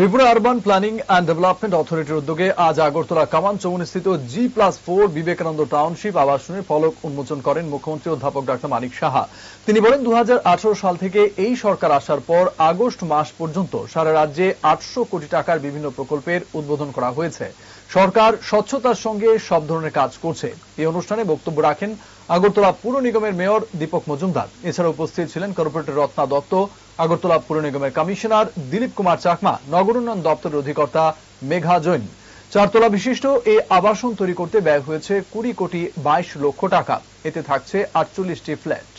Tripura urban planning and development অথরিটির উদ্যোগে আজ Agartala Kaman চৌমুনিস্থিত G plus four Vivekananda township আবাসনের ফলক উন্মোচন করেন মুখ্যমন্ত্রী অধ্যাপক ডাক্তার মানিক সাহা। তিনি বলেন দু হাজার আঠারো সাল থেকে এই সরকার আসার পর আগস্ট মাস পর্যন্ত সারা রাজ্যে আটশো কোটি টাকার বিভিন্ন প্রকল্পের উদ্বোধন করা হয়েছে। সরকার স্বচ্ছতার সঙ্গে সব ধরনের কাজ করছে। এই অনুষ্ঠানে বক্তব্য রাখেন আগরতলা পুর নিগমের মেয়র দীপক মজুমদার। এছাড়া উপস্থিত ছিলেন কর্পোরেটর রত্না দত্ত, আগরতলা পুর নিগমের কমিশনার দিলীপ কুমার চাকমা, নগর উন্নয়ন দপ্তরের অধিকর্তা মেঘা জৈন। চারতলা বিশিষ্ট এই আবাসন তৈরি করতে ব্যয় হয়েছে কুড়ি কোটি বাইশ লক্ষ টাকা। এতে থাকছে আটচল্লিশটি ফ্ল্যাট।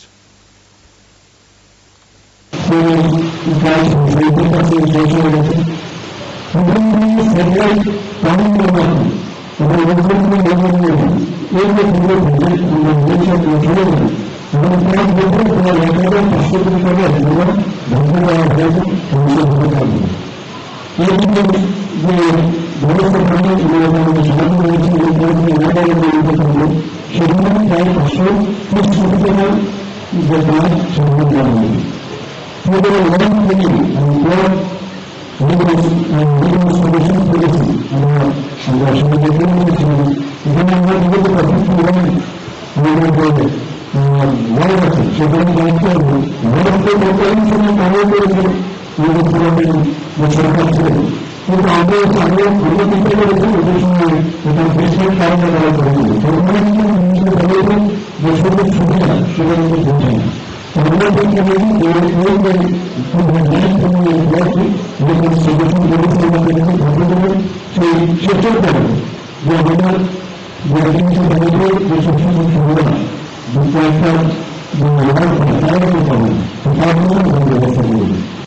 সেখানে প্রায় পাঁচশো ত্রিশ কোটি টাকার যে কাজ সম্পন্ন করা হয়েছে আমাদের ওয়ান থেকে সঙ্গে দেখে নিয়েছিলাম আমরা বিগত কথা বলেন আমাদের যে আছে সেখানে দায়িত্ব হবে মনে তৎকালীন সময় তারাও করেছে আমাদের পুরাতন যে সরকার ছিলেন কিন্তু আমরা আমরা আমরা চিন্তা করেছি ওদের সময় এটা দেশের কারণে তারা করেছিল সরকারের কিন্তু বলেছেন যে সবুজ সুবিধা সেটা কিন্তু বোঝায় না আমরা দেখতে পাই যে এই যে ন্যায় এবং diagonal de la quinta de su mismo de cuenta de la barca, de la barca, de de la de